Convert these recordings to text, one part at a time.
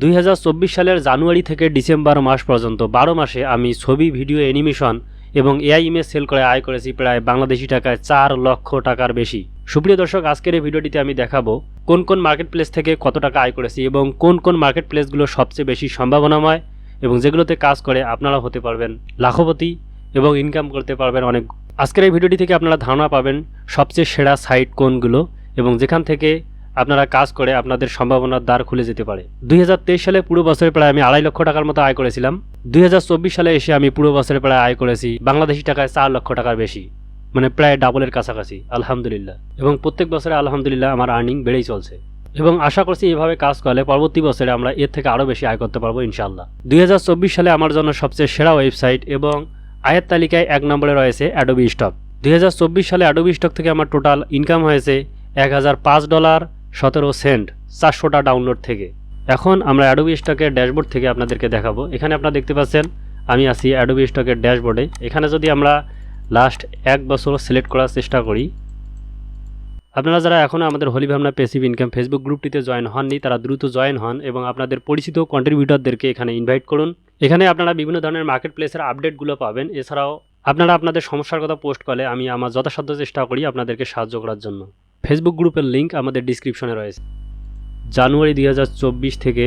দুই হাজার চব্বিশ সালের জানুয়ারি থেকে ডিসেম্বর মাস পর্যন্ত বারো মাসে আমি ছবি, ভিডিও, অ্যানিমেশন এবং এআই ইমেজ সেল করে আয় করেছি প্রায় বাংলাদেশি টাকায় চার লক্ষ টাকার বেশি। সুপ্রিয় দর্শক, আজকের এই ভিডিওটিতে আমি দেখাবো কোন কোন মার্কেট প্লেস থেকে কত টাকা আয় করেছি এবং কোন কোন মার্কেট প্লেসগুলো সবচেয়ে বেশি সম্ভাবনাময় এবং যেগুলোতে কাজ করে আপনারা হতে পারবেন লাখপতি এবং ইনকাম করতে পারবেন অনেক। আজকের এই ভিডিওটি থেকে আপনারা ধারণা পাবেন সবচেয়ে সেরা সাইট কোনগুলো এবং যেখান থেকে আপনারা কাজ করে আপনাদের সম্ভাবনার দ্বার খুলে যেতে পারে। দুই হাজার তেইশ সালে পুরো বছরে প্রায় আমি আড়াই লক্ষ টাকার মতো আয় করেছিলাম। দুই হাজার চব্বিশ সালে এসে আমি পুরো বছরে প্রায় আয় করেছি বাংলাদেশি টাকায় চার লক্ষ টাকার বেশি মানে প্রায় ডাবলের কাছাকাছি, আলহামদুলিল্লাহ। এবং প্রত্যেক বছরে আলহামদুলিল্লাহ আমার আর্নিং বেড়েই চলছে। এবং আশা করছি এভাবে কাজ করলে পরবর্তী বছরে আমরা এর থেকে আরও বেশি আয় করতে পারব ইনশাল্লাহ দুই হাজার চব্বিশ সালে আমার জন্য সবচেয়ে সেরা ওয়েবসাইট এবং আয়ের তালিকায় এক নম্বরে রয়েছে অ্যাডোবি স্টক দুই হাজার চব্বিশ সালে অ্যাডোবি স্টক থেকে আমার টোটাল ইনকাম হয়েছে এক হাজার পাঁচ ডলার। সতেরো সেন্ট, চারশোটা ডাউনলোড থেকে। এখন আমরা অ্যাডোবি স্টকের ড্যাশবোর্ড থেকে আপনাদেরকে দেখাবো। এখানে আপনারা দেখতে পাচ্ছেন, আমি আছি অ্যাডোবি স্টকের ড্যাশবোর্ডে। এখানে যদি আমরা লাস্ট এক বছর সিলেক্ট করার চেষ্টা করি, আপনারা যারা এখনও আমাদের হোলি ভাবনা পেসিভ ইনকাম ফেসবুক গ্রুপটিতে জয়েন হননি, তারা দ্রুত জয়েন হন এবং আপনাদের পরিচিত কন্ট্রিবিউটরদেরকে এখানে ইনভাইট করুন। এখানে আপনারা বিভিন্ন ধরনের মার্কেট প্লেসের আপডেটগুলো পাবেন। এছাড়াও আপনারা আপনাদের সমস্যার কথা পোস্ট করলে আমি আমার যথাসাধ্য চেষ্টা করি আপনাদেরকে সাহায্য করার জন্য। ফেসবুক গ্রুপের লিঙ্ক আমাদের ডিসক্রিপশনে রয়েছে। জানুয়ারি দুই হাজার চব্বিশ থেকে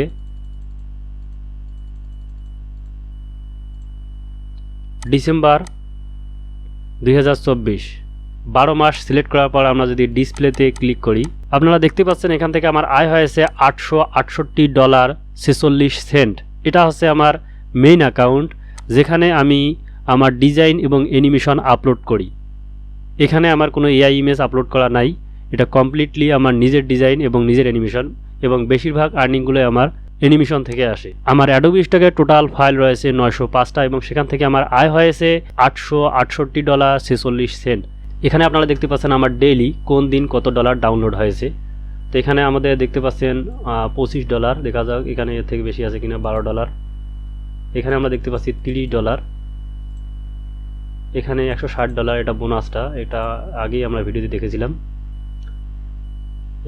ডিসেম্বর দুই বারো মাস সিলেক্ট করার পর আমরা যদি ডিসপ্লেতে ক্লিক করি, আপনারা দেখতে পাচ্ছেন এখান থেকে আমার আয় হয়েছে আটশো আটষট্টি ডলার ছেচল্লিশ সেন্ট এটা হচ্ছে আমার মেইন অ্যাকাউন্ট যেখানে আমি আমার ডিজাইন এবং অ্যানিমেশন আপলোড করি। এখানে আমার কোনো এআই ইমেজ আপলোড করা নাই। এটা কমপ্লিটলি আমার নিজের ডিজাইন এবং নিজের অ্যানিমেশন এবং বেশিরভাগ আর্নিংগুলো আমার অ্যানিমেশন থেকে আসে। আমার অ্যাডোবি স্টকের টোটাল ফাইল রয়েছে নয়শো পাঁচটা এবং সেখান থেকে আমার আয় হয়েছে আটশো আটষট্টি ডলার ছেচল্লিশ সেন্ট এখানে আপনারা দেখতে পাচ্ছেন আমার ডেইলি কোন দিন কত ডলার ডাউনলোড হয়েছে। তো এখানে আমাদের দেখতে পাচ্ছেন পঁচিশ ডলার দেখা যাক এখানে এর থেকে বেশি আছে কিনা, বারো ডলার এখানে আমরা দেখতে পাচ্ছি তিরিশ ডলার এখানে একশো ষাট ডলার এটা বোনাসটা এটা আগেই আমরা ভিডিওতে দেখেছিলাম।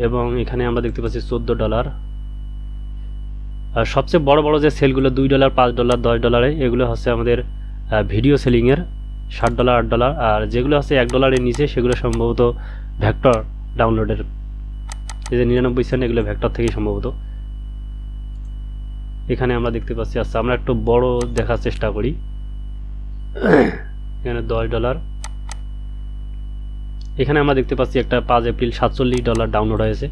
এবং এখানে আমরা দেখতে পাচ্ছি চোদ্দ ডলার। আর সবচেয়ে বড় বড় যে সেলগুলো দুই ডলার, পাঁচ ডলার, দশ ডলারে, এগুলো হচ্ছে আমাদের ভিডিও সেলিংয়ের ষাট ডলার, আট ডলার। আর যেগুলো হচ্ছে এক ডলারের নিচে, সেগুলো সম্ভবত ভ্যাক্টর ডাউনলোডের, এই যে নিরানব্বই সেন্ট, এগুলো ভ্যাক্টর থেকেই সম্ভবত। এখানে আমরা দেখতে পাচ্ছি আচ্ছা আমরা একটু বড় দেখার চেষ্টা করি। এখানে দশ ডলার। এখানে আমরা দেখতে পাচ্ছি একটা পাঁচ এপ্রিল সাতচল্লিশ ডলার ডাউনলোড হয়েছে।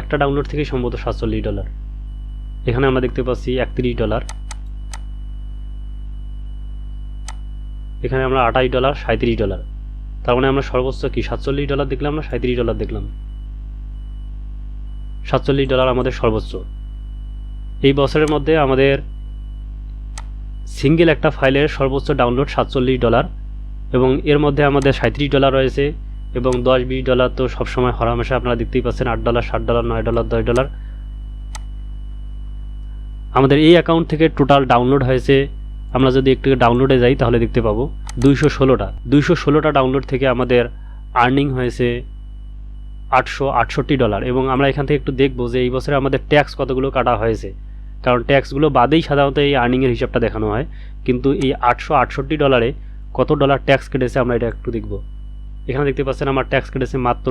একটা ডাউনলোড থেকেই সম্ভবত সাতচল্লিশ ডলার। এখানে আমরা দেখতে পাচ্ছি একত্রিশ ডলার। এখানে আমরা আঠাশ ডলার সাঁত্রিশ ডলার। তার মানে আমরা সর্বোচ্চ কি, সাতচল্লিশ ডলার দেখলাম না সাঁত্রিশ ডলার দেখলাম? সাতচল্লিশ ডলার আমাদের সর্বোচ্চ। এই বছরের মধ্যে আমাদের সিঙ্গেল একটা ফাইলের সর্বোচ্চ ডাউনলোড সাতচল্লিশ ডলার। এবং এর মধ্যে আমাদের সাঁত্রিশ ডলার রয়েছে এবং দশ বিশ ডলার তো সবসময় হরামেশা আপনারা দেখতেই পাচ্ছেন, আট ডলার ষাট ডলার, নয় ডলার, দশ ডলার। আমাদের এই অ্যাকাউন্ট থেকে টোটাল ডাউনলোড হয়েছে। আমরা যদি একটু ডাউনলোডে যাই তাহলে দেখতে পাবো দুইশো ষোলোটা। দুইশো ষোলোটা ডাউনলোড থেকে আমাদের আর্নিং হয়েছে আটশো আটষট্টি ডলার এবং আমরা এখান থেকে একটু দেখব যে এই বছরে আমাদের ট্যাক্স কতগুলো কাটা হয়েছে। কারণ ট্যাক্সগুলো বাদেই সাধারণত এই আর্নিংয়ের হিসাবটা দেখানো হয়। কিন্তু এই আটশো আটষট্টি ডলারে কত ডলার ট্যাক্স কেটেছে আমরা এটা একটু দেখব। এখানে দেখতে পাচ্ছেন আমার ট্যাক্স কেটেছে মাত্র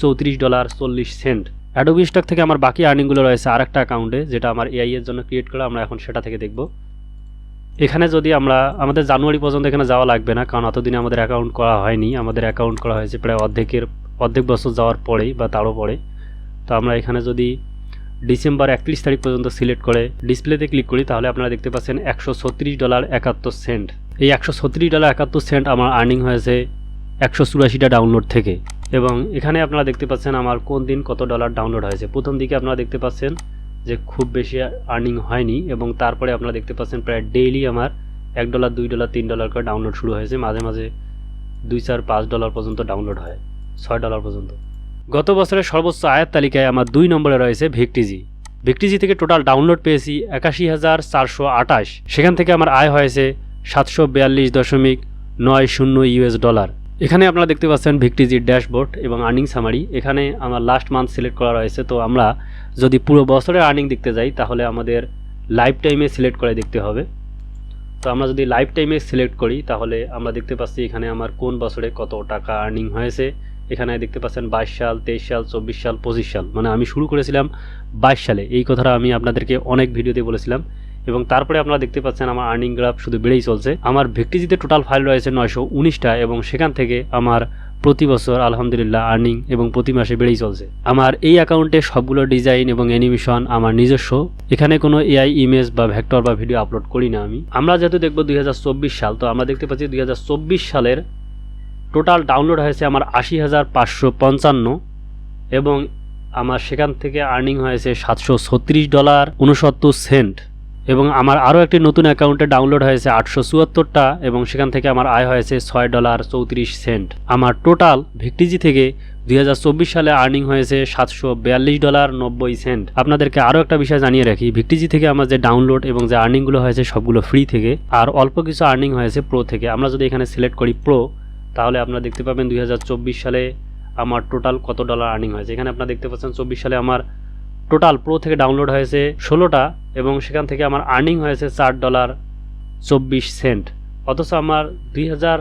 চৌত্রিশ ডলার চল্লিশ সেন্ট। অ্যাডোবি স্টক থেকে আমার বাকি আর্নিংগুলো রয়েছে আরেকটা অ্যাকাউন্টে যেটা আমার এআই এর জন্য ক্রিয়েট করা, আমরা এখন সেটা থেকে দেখব। এখানে যদি আমরা, আমাদের জানুয়ারি পর্যন্ত এখানে যাওয়া লাগবে না, কারণ অতদিনে আমাদের অ্যাকাউন্ট করা হয়নি। আমাদের অ্যাকাউন্ট করা হয়েছে প্রায় অর্ধেকের, অর্ধেক বছর যাওয়ার পরেই বা তারও পরে। তো আমরা এখানে যদি ডিসেম্বর একত্রিশ তারিখ পর্যন্ত সিলেক্ট করে ডিসপ্লেতে ক্লিক করি, তাহলে আপনারা দেখতে পাচ্ছেন একশো ছত্রিশ ডলার একাত্তর সেন্ট। এই একশো ছত্রিশ ডলার একাত্তর সেন্ট আমার আর্নিং হয়েছে একশো চুরাশিটা ডাউনলোড থেকে। এবং এখানে আপনারা দেখতে পাচ্ছেন আমার কোন দিন কত ডলার ডাউনলোড হয়েছে। প্রথম দিকে আপনারা দেখতে পাচ্ছেন যে খুব বেশি আর্নিং হয়নি এবং তারপরে আপনারা দেখতে পাচ্ছেন প্রায় ডেইলি আমার এক ডলার, দুই ডলার, তিন ডলার করে ডাউনলোড শুরু হয়েছে। মাঝে মাঝে দুই চার পাঁচ ডলার পর্যন্ত ডাউনলোড হয়, ছয় ডলার পর্যন্ত। গত বছরের সর্বোচ্চ আয়ের তালিকায় আমার দুই নম্বরে রয়েছে ভিকটিজি। ভিকটিজি থেকে টোটাল ডাউনলোড পেয়েছি একাশি হাজার চারশো আটাশ সেখান থেকে আমার আয় হয়েছে সাতশো বিয়াল্লিশ দশমিক নয় শূন্য ইউএস ডলার। এখানে আপনারা দেখতে পাচ্ছেন ভিক্টিজির ড্যাশবোর্ড এবং আর্নিং সামারি। এখানে আমার লাস্ট মান্থ সিলেক্ট করা রয়েছে। তো আমরা যদি পুরো বছরের আর্নিং দেখতে যাই, তাহলে আমাদের লাইফ টাইমে সিলেক্ট করে দেখতে হবে। তো আমরা যদি লাইফ টাইমে সিলেক্ট করি, তাহলে আমরা দেখতে পাচ্ছি এখানে আমার কোন বছরে কত টাকা আর্নিং হয়েছে। এখানে দেখতে পাচ্ছেন বাইশ সাল, তেইশ সাল, চব্বিশ সাল, পঁচিশ সাল। মানে আমি শুরু করেছিলাম বাইশ সালে। এই কথাটা আমি আপনাদেরকে অনেক ভিডিওতে বলেছিলাম। এবং তারপরে আপনারা দেখতে পাচ্ছেন আমার আর্নিং গ্রাফ শুধু বেড়েই চলছে। আমার ভিক্টিজিতে টোটাল ফাইল রয়েছে নয়শো উনিশটা এবং সেখান থেকে আমার প্রতি বছর আলহামদুলিল্লাহ আর্নিং এবং প্রতি মাসে বেড়েই চলছে। আমার এই অ্যাকাউন্টে সবগুলো ডিজাইন এবং অ্যানিমেশন আমার নিজস্ব। এখানে কোনো এআই ইমেজ বা ভেক্টর বা ভিডিও আপলোড করি না আমি। আমরা যেহেতু দেখব দুই হাজার চব্বিশ সাল, তো আমরা দেখতে পাচ্ছি দুই হাজার চব্বিশ সালের টোটাল ডাউনলোড হয়েছে আমার আশি হাজার পাঁচশো পঞ্চান্ন এবং আমার সেখান থেকে আর্নিং হয়েছে সাতশো ছত্রিশ ডলার উনসত্তর সেন্ট এবং আমার আরও একটি নতুন অ্যাকাউন্টে ডাউনলোড হয়েছে আটশো চুয়াত্তরটা এবং সেখান থেকে আমার আয় হয়েছে ছয় ডলার চৌত্রিশ সেন্ট। আমার টোটাল ভিক্টিজি থেকে দুই হাজার চব্বিশ সালে আর্নিং হয়েছে সাতশো বিয়াল্লিশ ডলার নব্বই সেন্ট। আপনাদেরকে আরও একটা বিষয় জানিয়ে রাখি, ভিক্টিজি থেকে আমার যে ডাউনলোড এবং যে আর্নিংগুলো হয়েছে সবগুলো ফ্রি থেকে আর অল্প কিছু আর্নিং হয়েছে প্রো থেকে। আমরা যদি এখানে সিলেক্ট করি প্রো, তাহলে আপনারা দেখতে পাবেন দুই হাজার চব্বিশ সালে আমার টোটাল কত ডলার আর্নিং হয়েছে। এখানে আপনারা দেখতে পাচ্ছেন চব্বিশ সালে আমার টোটাল প্রো থেকে ডাউনলোড হয়েছে ষোলোটা এবং সেখান থেকে আমার আর্নিং হয়েছে চার ডলার চব্বিশ সেন্ট অথচ আমার দুই হাজার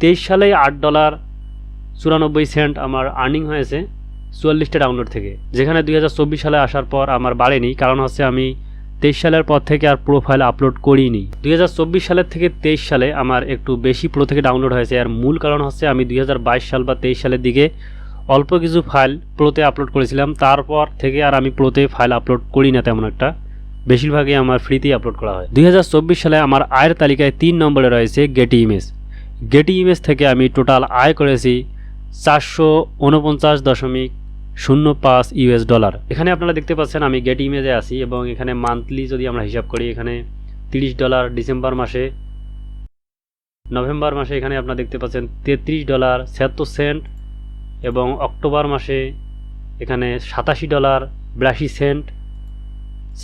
তেইশ সালে আট ডলার চুরানব্বই সেন্ট আমার আর্নিং হয়েছে চুয়াল্লিশটা ডাউনলোড থেকে। যেখানে দুই হাজার চব্বিশ সালে আসার পর আমার বাড়েনি, কারণ হচ্ছে আমি তেইশ সালের পর থেকে আর প্রোফাইল আপলোড করিনি। দুই হাজার চব্বিশ সালের থেকে তেইশ সালে আমার একটু বেশি প্রো থেকে ডাউনলোড হয়েছে। আর মূল কারণ হচ্ছে আমি দুই হাজার বাইশ সাল বা তেইশ সালের দিকে অল্প কিছু ফাইল প্রোতে আপলোড করেছিলাম। তারপর থেকে আর আমি প্রোতে ফাইল আপলোড করি না তেমন একটা। বেশিরভাগই আমার ফ্রিতেই আপলোড করা হয়। দুই হাজার চব্বিশ সালে আমার আয়ের তালিকায় তিন নম্বরে রয়েছে গেটি ইমেজ গেটি ইমেজ থেকে আমি টোটাল আয় করেছি চারশো উনপঞ্চাশ দশমিক শূন্য পাঁচ ইউএস ডলার এখানে আপনারা দেখতে পাচ্ছেন আমি গেট ইমেজে আছি এবং এখানে মান্থলি যদি আমরা হিসাব করি, এখানে তিরিশ ডলার ডিসেম্বর মাসে নভেম্বর মাসে এখানে আপনারা দেখতে পাচ্ছেন তেত্রিশ ডলার ছিয়াত্তর সেন্ট এবং অক্টোবর মাসে এখানে সাতাশি ডলার বিরাশি সেন্ট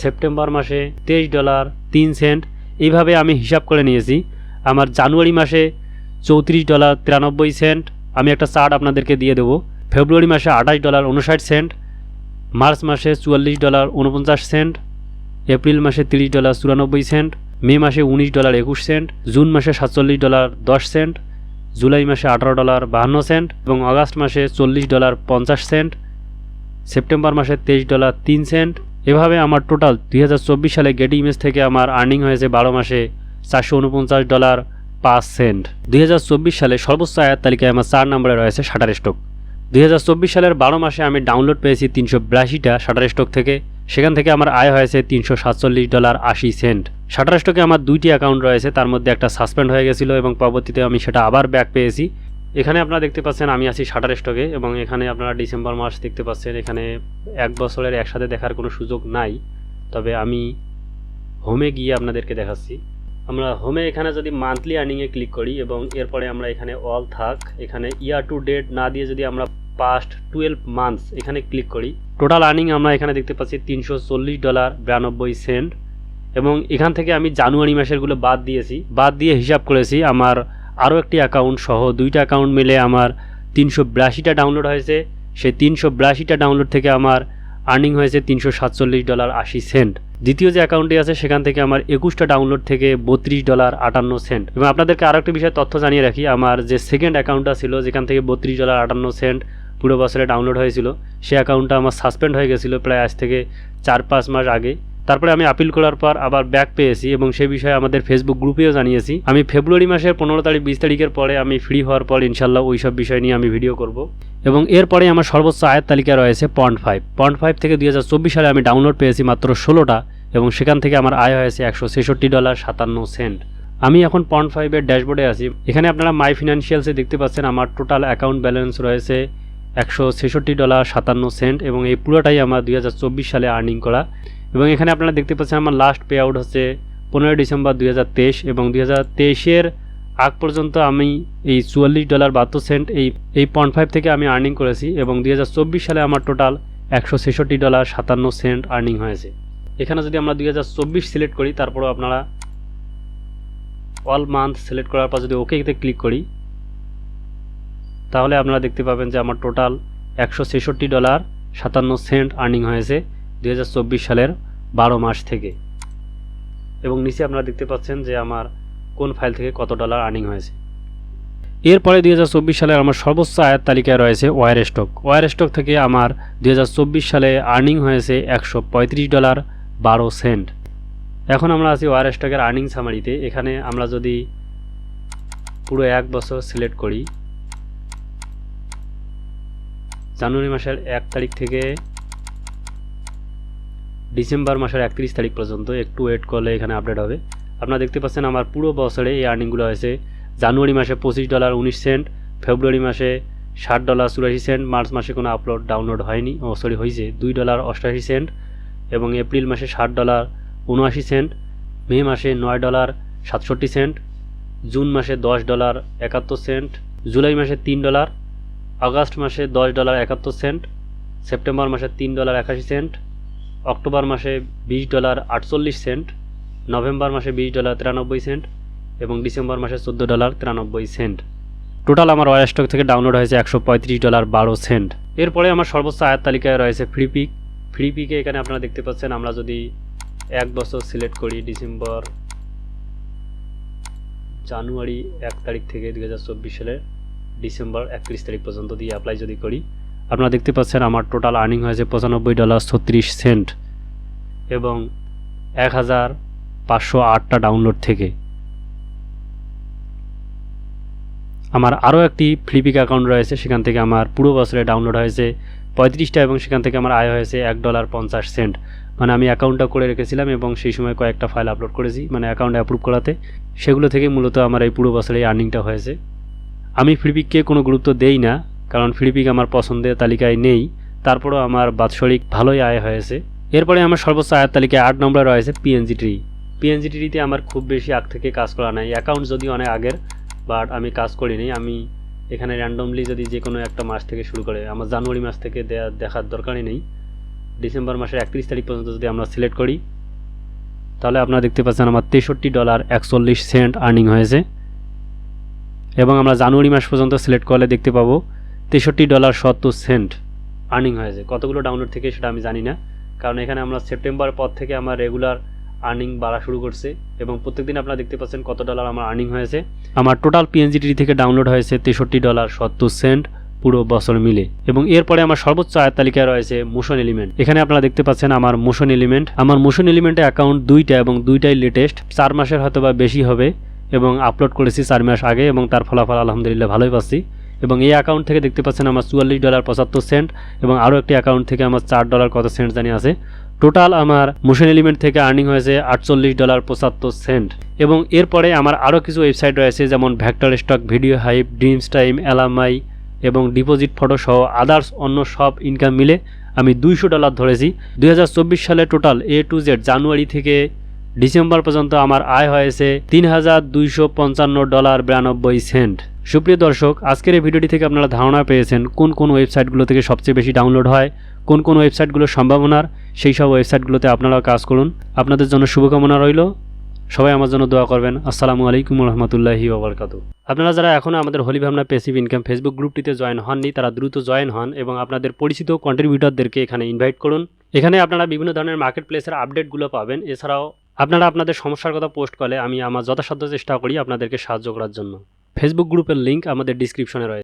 সেপ্টেম্বর মাসে তেইশ ডলার তিন সেন্ট। এইভাবে আমি হিসাব করে নিয়েছি। আমার জানুয়ারি মাসে চৌত্রিশ ডলার তিরানব্বই সেন্ট। আমি একটা চার্ট আপনাদেরকে দিয়ে দেবো। ফেব্রুয়ারি মাসে আঠাশ ডলার উনষাট সেন্ট। মার্চ মাসে চুয়াল্লিশ ডলার উনপঞ্চাশ সেন্ট। এপ্রিল মাসে তিরিশ ডলার চুরানব্বই সেন্ট। মে মাসে উনিশ ডলার একুশ সেন্ট। জুন মাসে সাতচল্লিশ ডলার দশ সেন্ট। জুলাই মাসে আঠারো ডলার বাহান্ন সেন্ট এবং আগস্ট মাসে চল্লিশ ডলার পঞ্চাশ সেন্ট। সেপ্টেম্বর মাসে তেইশ ডলার তিন সেন্ট। এভাবে আমার টোটাল দুই হাজার চব্বিশ সালে গেটি ইমেজ থেকে আমার আর্নিং হয়েছে বারো মাসে চারশো উনপঞ্চাশ ডলার পাঁচ সেন্ট দুই হাজার চব্বিশ সালে সর্বোচ্চ আয়ের তালিকায় আমার চার নম্বরে রয়েছে শাটার স্টক দুই হাজার চব্বিশ সালের বারো মাসে আমি ডাউনলোড পেয়েছি তিনশো বিরাশিটা শাটার স্টক থেকে। সেখান থেকে আমার আয় হয়েছে তিনশো সাতচল্লিশ ডলার আশি সেন্ট শাটার স্টকে আমার দুইটি অ্যাকাউন্ট রয়েছে, তার মধ্যে একটা সাসপেন্ড হয়ে গেছিল এবং পরবর্তীতে আমি সেটা আবার ব্যাক পেয়েছি। এখানে আপনারা দেখতে পাচ্ছেন আমি আছি শাটার স্টকে এবং এখানে আপনারা ডিসেম্বর মাস দেখতে পাচ্ছেন, এখানে এক বছরের একসাথে দেখার কোনো সুযোগ নাই। তবে আমি হোমে গিয়ে আপনাদেরকে দেখাচ্ছি। আমরা হোমে এখানে যদি মান্থলি আর্নিংয়ে ক্লিক করি এবং এরপরে আমরা এখানে অল থাক, এখানে ইয়ার টু ডেট না দিয়ে যদি আমরা পাস্ট টুয়েলভ মান্থস এখানে ক্লিক করি টোটাল আর্নিং আমরা এখানে দেখতে পাচ্ছি তিনশো চল্লিশ ডলার বিরানব্বই সেন্ট এবং এখান থেকে আমি জানুয়ারি মাসেরগুলো বাদ দিয়েছি। বাদ দিয়ে হিসাব করেছি, আমার আরও একটি অ্যাকাউন্ট সহ দুইটা অ্যাকাউন্ট মিলে আমার তিনশো বিরাশিটা ডাউনলোড হয়েছে। সেই তিনশো বিরাশিটা ডাউনলোড থেকে আমার আর্নিং হয়েছে তিনশো সাতচল্লিশ ডলার আশি সেন্ট। দ্বিতীয় যে অ্যাকাউন্টটি আছে, সেখান থেকে আমার একুশটা ডাউনলোড থেকে বত্রিশ ডলার আটান্ন সেন্ট। এবং আপনাদেরকে আরও একটি বিষয় তথ্য জানিয়ে রাখি, আমার যে সেকেন্ড অ্যাকাউন্টটা ছিল, যেখান থেকে বত্রিশ ডলার আটান্ন সেন্ট পুরো বছরে ডাউনলোড হয়েছিল, সেই অ্যাকাউন্টটা আমার সাসপেন্ড হয়ে গেছিল প্রায় আজ থেকে চার পাঁচ মাস আগে। তারপরে আমি আপিল করার পর আবার ব্যাক পেয়েছি এবং সে বিষয়ে আমাদের ফেসবুক গ্রুপেও জানিয়েছি। আমি ফেব্রুয়ারি মাসের পনেরো তারিখ, বিশ তারিখের পরে আমি ফ্রি হওয়ার পর ইনশাল্লাহ ওই সব বিষয় নিয়ে আমি ভিডিও করব। এবং এরপরে আমার সর্বোচ্চ আয়ের তালিকা রয়েছে পয়েন্ট ফাইভ পয়েন্ট ফাইভ থেকে দুই হাজার চব্বিশ সালে আমি ডাউনলোড পেয়েছি মাত্র ষোলোটা এবং সেখান থেকে আমার আয় হয়েছে একশো ছেষট্টি ডলার সাতান্ন সেন্ট। আমি এখন পয়েন্ট ফাইভের ড্যাশবোর্ডে আছি। এখানে আপনারা মাই ফিনান্সিয়ালসে দেখতে পাচ্ছেন আমার টোটাল অ্যাকাউন্ট ব্যালেন্স রয়েছে একশো ছেষট্টি ডলার সাতান্ন সেন্ট এবং এই পুরোটাই আমার দুই হাজার চব্বিশ সালে আর্নিং করা। এবং এখানে আপনারা দেখতে পাচ্ছেন আমার লাস্ট পে আউট হচ্ছে পনেরোই ডিসেম্বর দুই এবং দুই হাজার আগ পর্যন্ত আমি এই চুয়াল্লিশ ডলার বাহাত্তর সেন্ট এই এই পয়েন্ট ফাইভ থেকে আমি আর্নিং করেছি এবং দুই হাজার চব্বিশ সালে আমার টোটাল একশো ছেষট্টি ডলার সাতান্ন সেন্ট আর্নিং হয়েছে। এখানে যদি আমরা দুই হাজার চব্বিশ সিলেক্ট করি, তারপরেও আপনারা অল মান্থ সিলেক্ট করার পর যদি ওকেতে ক্লিক করি, তাহলে আপনারা দেখতে পাবেন যে আমার টোটাল একশো ছেষট্টি ডলার সাতান্ন সেন্ট আর্নিং হয়েছে। দুই হাজার চব্বিশ সালের বারো মাস থেকে। এবং নিচে আপনারা দেখতে পাচ্ছেন যে আমার কোন ফাইল থেকে কত ডলার আর্নিং হয়েছে। এরপরে দুই হাজার চব্বিশ সালে আমার সর্বোচ্চ আয়ের তালিকায় রয়েছে ওয়ার স্টক। ওয়ার স্টক থেকে আমার দুই হাজার চব্বিশ সালে আর্নিং হয়েছে একশো পঁয়ত্রিশ ডলার বারো সেন্ট। এখন আমরা আছি ওয়ার স্টকের আর্নিং সামারিতে। এখানে আমরা যদি পুরো এক বছর সিলেক্ট করি, জানুয়ারি মাসের এক তারিখ থেকে ডিসেম্বর মাসের একত্রিশ তারিখ পর্যন্ত একটু ওয়েট করলে এখানে আপডেট হবে। আপনারা দেখতে পাচ্ছেন আমার পুরো বছরে এই আর্নিংগুলো হয়েছে। জানুয়ারি মাসে পঁচিশ ডলার উনিশ সেন্ট ফেব্রুয়ারি মাসে ষাট ডলার চুরাশি সেন্ট মার্চ মাসে কোনো আপলোড ডাউনলোড হয়নি। ও সরি হয়েছে দুই ডলার অষ্টাশি সেন্ট এবং এপ্রিল মাসে ষাট ডলার উনআশি সেন্ট মে মাসে নয় ডলার সাতষট্টি সেন্ট জুন মাসে দশ ডলার একাত্তর সেন্ট জুলাই মাসে তিন ডলার আগস্ট মাসে দশ ডলার একাত্তর সেন্ট সেপ্টেম্বর মাসে তিন ডলার একাশি সেন্ট অক্টোবর মাসে বিশ ডলার আটচল্লিশ সেন্ট, নভেম্বর মাসে বিশ ডলার তিরানব্বই সেন্ট এবং ডিসেম্বর মাসে চোদ্দ ডলার তিরানব্বই সেন্ট। টোটাল আমার ওয়ার স্টক থেকে ডাউনলোড হয়েছে একশো পঁয়ত্রিশ ডলার বারো সেন্ট। এরপরে আমার সর্বোচ্চ আয়ের তালিকায় রয়েছে ফ্রি পিক। ফ্রি পিকে এখানে আপনারা দেখতে পাচ্ছেন আমরা যদি এক বছর সিলেক্ট করি ডিসেম্বর, জানুয়ারি এক তারিখ থেকে দুই হাজার চব্বিশ সালের ডিসেম্বর একত্রিশ তারিখ পর্যন্ত দিয়ে অ্যাপ্লাই যদি করি আপনারা দেখতে পাচ্ছেন আমার টোটাল আর্নিং হয়েছে পঁচানব্বই ডলার ছত্রিশ সেন্ট এবং এক হাজার পাঁচশো আটটা ডাউনলোড থেকে। আমার আরও একটি ফ্লিপিক অ্যাকাউন্ট রয়েছে, সেখান থেকে আমার পুরো বছরে ডাউনলোড হয়েছে পঁয়ত্রিশটা এবং সেখান থেকে আমার আয় হয়েছে এক ডলার পঞ্চাশ সেন্ট। মানে আমি অ্যাকাউন্টটা করে রেখেছিলাম এবং সেই সময় কয়েকটা ফাইল আপলোড করেছি মানে অ্যাকাউন্ট অ্যাপ্রুভ করাতে। সেগুলো থেকে মূলত আমার এই পুরো বছরে আর্নিংটা হয়েছে। আমি ফ্লিপিককে কোনো গুরুত্ব দেই না কারণ ফ্লিপিক আমার পছন্দের তালিকায় নেই। তারপরেও আমার বাৎসরিক ভালোই আয় হয়েছে। এরপরে আমার সর্বোচ্চ আয়ের তালিকায় আট নম্বরে রয়েছে পিএনজি ট্রি পিএনজি ট্রিতে আমার খুব বেশি আগ থেকে কাজ করা নাই। অ্যাকাউন্ট যদি অনেক আগের বাট আমি কাজ করিনি। আমি এখানে র্যান্ডমলি যদি যে কোনো একটা মাস থেকে শুরু করে, আমার জানুয়ারি মাস থেকে দেখার দরকারই নেই। ডিসেম্বর মাসের একত্রিশ তারিখ পর্যন্ত যদি আমরা সিলেক্ট করি, তাহলে আপনারা দেখতে পাচ্ছেন আমার তেষট্টি ডলার একচল্লিশ সেন্ট আর্নিং হয়েছে। এবং আমরা জানুয়ারি মাস পর্যন্ত সিলেক্ট করলে দেখতে পাবো তেষট্টি ডলার সত্তর সেন্ট আর্নিং হয়েছে। কতগুলো ডাউনলোড থেকে সেটা আমি জানি না। কারণ এখানে আমরা সেপ্টেম্বর পর থেকে আমার রেগুলার আর্নিং বাড়া শুরু করছে এবং প্রত্যেকদিন আপনারা দেখতে পাচ্ছেন কত ডলার আমার আর্নিং হয়েছে। আমার টোটাল পিএনজিটি থেকে ডাউনলোড হয়েছে তেষট্টি ডলার সত্তর সেন্ট পুরো বছর মিলে। এবং এরপরে আমার সর্বোচ্চ আয়ের তালিকায় রয়েছে মোশন এলিমেন্ট এখানে আপনারা দেখতে পাচ্ছেন আমার মোশন এলিমেন্ট আমার মোশন এলিমেন্টে অ্যাকাউন্ট দুইটা এবং দুইটাই লেটেস্ট চার মাসের হয়তো বা বেশি হবে এবং আপলোড করেছি চার মাস আগে এবং তার ফলাফল আলহামদুলিল্লাহ ভালোই পাচ্ছি। এবং এই অ্যাকাউন্ট থেকে দেখতে পাচ্ছেন আমার চুয়াল্লিশ ডলার পঁচাত্তর সেন্ট এবং আরও একটি অ্যাকাউন্ট থেকে আমার চার ডলার কত সেন্ট জানি আছে। টোটাল আমার মোশন এলিমেন্ট থেকে আর্নিং হয়েছে আটচল্লিশ ডলার পঁচাত্তর সেন্ট এবং এরপরে আমার আরও কিছু ওয়েবসাইট রয়েছে, যেমন vector stock video hype Dreamstime এলামাই এবং ডিপোজিট ফটো সহ আদার্স অন্য সব ইনকাম মিলে আমি দুইশো ডলার ধরেছি। দুই হাজার চব্বিশ সালে total A to Z January থেকে ডিসেম্বর পর্যন্ত আমার আয় হয়েছে তিন হাজার দুইশো পঞ্চান্ন ডলার বিরানব্বই সেন্ট। সুপ্রিয় দর্শক, আজকের এই ভিডিওটি থেকে আপনারা ধারণা পেয়েছেন কোন কোন ওয়েবসাইটগুলো থেকে সবচেয়ে বেশি ডাউনলোড হয়, কোন কোন ওয়েবসাইটগুলোর সম্ভাবনার, সেই সব ওয়েবসাইটগুলোতে আপনারাও কাজ করুন। আপনাদের জন্য শুভকামনা রইল। সবাই আমার জন্য দোয়া করবেন। আসসালামু আলাইকুম রহমতুল্লাহি ওবরকাতু আপনারা যারা এখনও আমাদের হোলি ভাবনা পেসিভ ইনকাম ফেসবুক গ্রুপটিতে জয়েন হননি, তারা দ্রুত জয়েন হন এবং আপনাদের পরিচিত কন্ট্রিবিউটরদেরকে এখানে ইনভাইট করুন। এখানে আপনারা বিভিন্ন ধরনের মার্কেট প্লেসের আপডেটগুলো পাবেন। এছাড়াও আপনারা আপনাদের সমস্যার কথা পোস্ট করলে আমি আমার যথাসাধ্য চেষ্টা করি আপনাদেরকে সাহায্য করার জন্য। ফেসবুক গ্রুপের লিঙ্ক আমাদের ডিসক্রিপশনে রয়েছে।